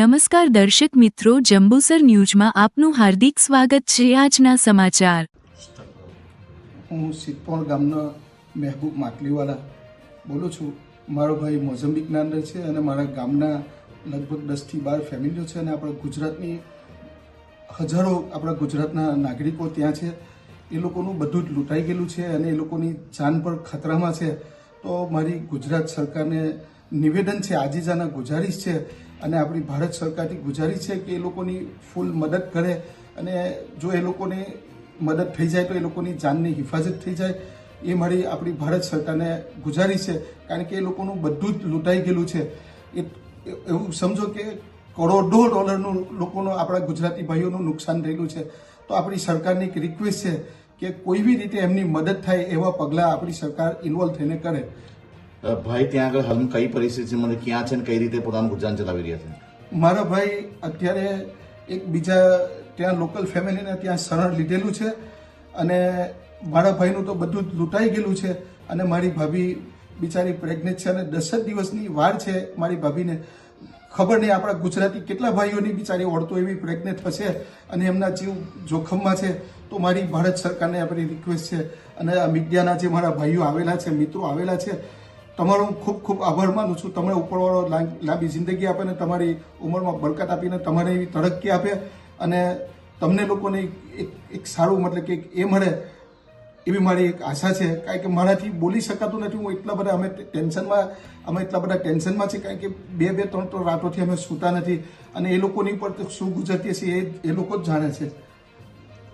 નમસ્કાર દર્શક મિત્રો, જંબુસર ન્યૂઝમાં આપનું હાર્દિક સ્વાગત છે આજના સમાચાર. હું સિદ્ધપોણ ગામનો મહેબૂબ માટલીવાલા બોલું છું. મારો ભાઈ મોઝમ્બિકના અંદર છે અને મારા ગામના લગભગ દસથી બાર ફેમિલીઓ છે અને આપણા ગુજરાતની હજારો આપણા ગુજરાતના નાગરિકો ત્યાં છે. એ લોકોનું બધું જ લૂંટાઈ ગયેલું છે અને એ લોકોની જાન પર ખતરામાં છે. તો મારી ગુજરાત સરકારને નિવેદન છે, આજીજાના ગુજારિશ છે અને આપણી ભારત સરકારથી ગુજારિશ છે કે એ લોકોની ફૂલ મદદ કરે અને જો એ લોકોને મદદ થઈ જાય તો એ લોકોની જાનની હિફાજત થઈ જાય. એ મારી આપણી ભારત સરકારને ગુજારિશ છે, કારણ કે એ લોકોનું બધું જ લૂંટાઈ ગયેલું છે. એ એવું સમજો કે કરોડો ડોલરનું લોકોનું આપણા ગુજરાતી ભાઈઓનું નુકસાન થયેલું છે. તો આપણી સરકારની એક રિક્વેસ્ટ છે કે કોઈ બી રીતે એમની મદદ થાય એવા પગલાં આપણી સરકાર ઇન્વોલ્વ થઈને કરે. ભાઈ ત્યાં આગળ હાલ કઈ પરિસ્થિતિમાં ક્યાં છે અને કઈ રીતે પોતાનું ગુજરાન ચલાવી રહ્યા છે? મારા ભાઈ અત્યારે એક બીજા ત્યાં લોકલ ફેમિલીને ત્યાં શરણ લીધેલું છે અને મારા ભાઈનું તો બધું જ લૂંટાઈ ગયેલું છે અને મારી ભાભી બિચારી પ્રેગ્નેન્ટ છે અને દસ જ દિવસની વાર છે મારી ભાભીને. ખબર નહીં આપણા ગુજરાતી કેટલા ભાઈઓની બિચારી ઓળતો એવી પ્રેગ્નેન્ટ હશે અને એમના જીવ જોખમમાં છે. તો મારી ભારત સરકારને આપણી રિક્વેસ્ટ છે અને આ મીડિયાના જે મારા ભાઈઓ આવેલા છે, મિત્રો આવેલા છે તમારો હું ખૂબ ખૂબ આભાર માનું છું. તમે ઉપરવાળો લાંબી જિંદગી આપે ને તમારી ઉંમરમાં બરકત આપીને તમારે એવી તરક્કી આપે અને તમને લોકોને એક એક સારું મતલબ કે એ મળે એવી મારી એક આશા છે. કારણ કે મારાથી બોલી શકાતું નથી. હું એટલા બધા અમે ટેન્શનમાં, અમે એટલા બધા ટેન્શનમાં છે કારણ કે બે બે, ત્રણ ત્રણ રાતોથી અમે સૂતા નથી. અને એ લોકોની પર શું ગુજરતી છે એ એ લોકો જ જાણે છે.